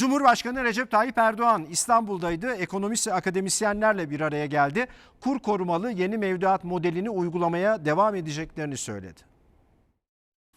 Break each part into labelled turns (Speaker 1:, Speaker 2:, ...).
Speaker 1: Cumhurbaşkanı Recep Tayyip Erdoğan İstanbul'daydı. Ekonomist ve akademisyenlerle bir araya geldi. Kur korumalı yeni mevduat modelini uygulamaya devam edeceklerini söyledi.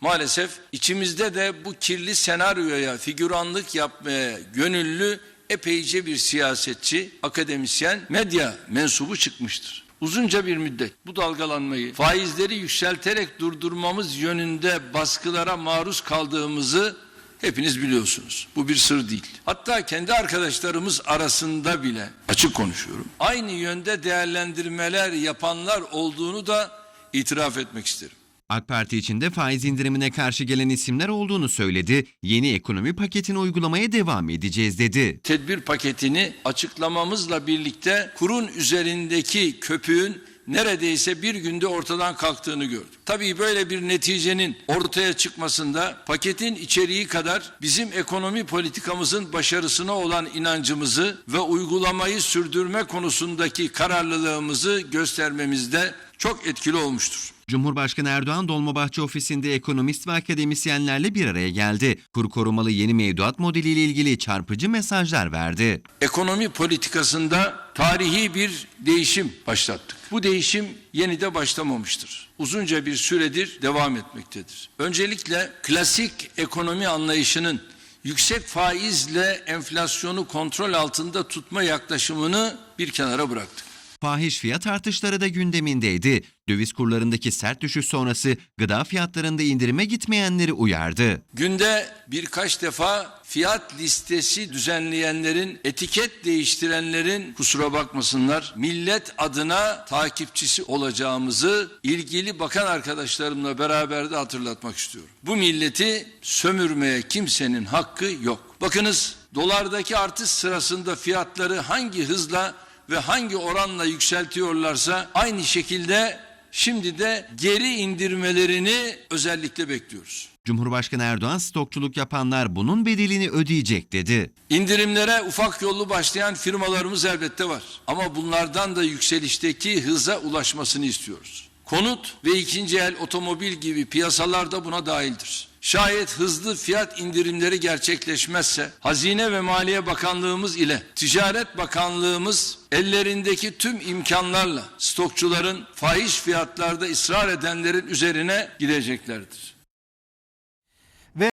Speaker 2: Maalesef içimizde de bu kirli senaryoya figüranlık yapmaya gönüllü epeyce bir siyasetçi, akademisyen, medya mensubu çıkmıştır. Uzunca bir müddet bu dalgalanmayı faizleri yükselterek durdurmamız yönünde baskılara maruz kaldığımızı hepiniz biliyorsunuz. Bu bir sır değil. Hatta kendi arkadaşlarımız arasında bile açık konuşuyorum. Aynı yönde değerlendirmeler yapanlar olduğunu da itiraf etmek isterim.
Speaker 3: AK Parti içinde faiz indirimine karşı gelen isimler olduğunu söyledi. Yeni ekonomi paketini uygulamaya devam edeceğiz dedi.
Speaker 2: tedbir paketini açıklamamızla birlikte kurun üzerindeki köpüğün neredeyse bir günde ortadan kalktığını gördük. Tabii böyle bir neticenin ortaya çıkmasında paketin içeriği kadar bizim ekonomi politikamızın başarısına olan inancımızı ve uygulamayı sürdürme konusundaki kararlılığımızı göstermemizde çok etkili olmuştur.
Speaker 3: Cumhurbaşkanı Erdoğan Dolmabahçe ofisinde ekonomist ve akademisyenlerle bir araya geldi. Kur korumalı yeni mevduat modeliyle ilgili çarpıcı mesajlar verdi.
Speaker 2: ekonomi politikasında tarihi bir değişim başlattık. Bu değişim yeni de başlamamıştır. Uzunca bir süredir devam etmektedir. Öncelikle klasik ekonomi anlayışının yüksek faizle enflasyonu kontrol altında tutma yaklaşımını bir kenara bıraktık.
Speaker 3: Fahiş fiyat artışları da gündemindeydi. Döviz kurlarındaki sert düşüş sonrası gıda fiyatlarında indirime gitmeyenleri uyardı.
Speaker 2: Günde birkaç defa fiyat listesi düzenleyenlerin, etiket değiştirenlerin kusura bakmasınlar, millet adına takipçisi olacağımızı ilgili bakan arkadaşlarımla beraber de hatırlatmak istiyorum. Bu milleti sömürmeye kimsenin hakkı yok. Bakınız dolardaki artış sırasında fiyatları hangi hızla ve hangi oranla yükseltiyorlarsa aynı şekilde şimdi de geri indirmelerini özellikle bekliyoruz.
Speaker 3: Cumhurbaşkanı Erdoğan stokçuluk yapanlar bunun bedelini ödeyecek dedi.
Speaker 2: İndirimlere ufak yollu başlayan firmalarımız elbette var. Ama bunlardan da yükselişteki hıza ulaşmasını istiyoruz. Konut ve ikinci el otomobil gibi piyasalar da buna dahildir. Şayet hızlı fiyat indirimleri gerçekleşmezse Hazine ve Maliye Bakanlığımız ile Ticaret Bakanlığımız ellerindeki tüm imkanlarla stokçuların fahiş fiyatlarda ısrar edenlerin üzerine gideceklerdir.